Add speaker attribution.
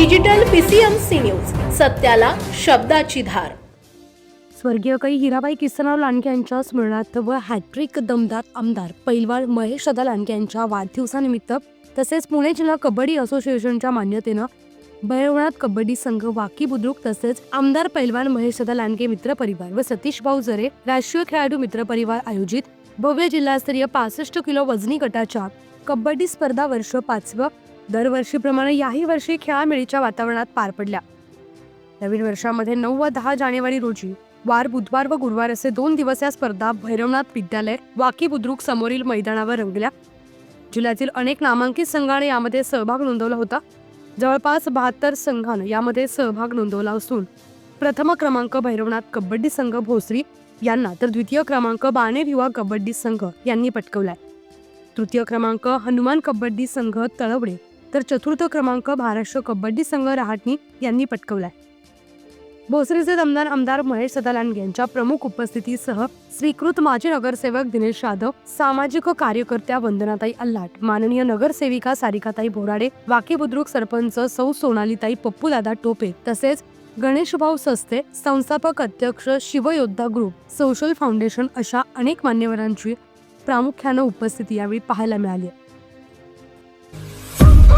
Speaker 1: Digital PCMC news सत्याला शब्दाची धार.
Speaker 2: स्वर्गीय कई हिराबाई किसनराव लांडके यांच्या स्मरणार्थ व हॅट्रिक दमदार आमदार पैलवान महेश सदा लांडके यांच्या वाढदिवसानिमित्त तसेच पुणे जिल्हा कबड्डी असोसिएशनच्या मान्यतेनं भैरवनाथ कबड्डी संघ वाकी बुद्रुक तसेच आमदार पैलवान महेश सदा लांडके मित्र परिवार व सतीश भाऊ जरे राष्ट्रीय खेळाडू मित्र परिवार आयोजित भव्य जिल्हास्तरीय पासष्ट किलो वजनी गटाच्या कबड्डी स्पर्धा वर्ष पाचवं दरवर्षीप्रमाणे याही वर्षी खेळामेळीच्या वातावरणात पार पडल्या. नवीन वर्षामध्ये नऊ व दहा जानेवारी रोजी वार बुधवार व गुरुवार असे दोन दिवस या स्पर्धा भैरवनाथ विद्यालय वाकी बुद्रुक समोरील मैदानावर रंगल्या. जिल्ह्यातील अनेक नामांकित संघाने यामध्ये सहभाग नोंदवला होता. जवळपास बहात्तर संघानं यामध्ये सहभाग नोंदवला असून प्रथम क्रमांक भैरवनाथ कबड्डी संघ भोसरी यांना तर द्वितीय क्रमांक बाणेर युवा कबड्डी संघ यांनी पटकवलाय. तृतीय क्रमांक हनुमान कबड्डी संघ तळवडे तर चतुर्थ क्रमांक महाराष्ट्र कबड्डी संघ रहाटणी यांनी पटकवलाय. भोसरीचे दमदार आमदार महेश सदालांड यांच्या प्रमुख उपस्थितीसह स्वीकृत माजी नगरसेवक दिनेश यादव सामाजिक कार्यकर्त्या वंदनाताई अल्लाट माननीय नगरसेविका सारिकाताई बोराडे वाकी बुद्रुक सरपंच सौ सोनालीताई पप्पूदादा टोपे तसेच गणेशभाऊ सस्ते संस्थापक अध्यक्ष शिवयोद्धा ग्रुप सोशल फाउंडेशन अशा अनेक मान्यवरांची प्रामुख्यानं उपस्थिती यावेळी पाहायला मिळाली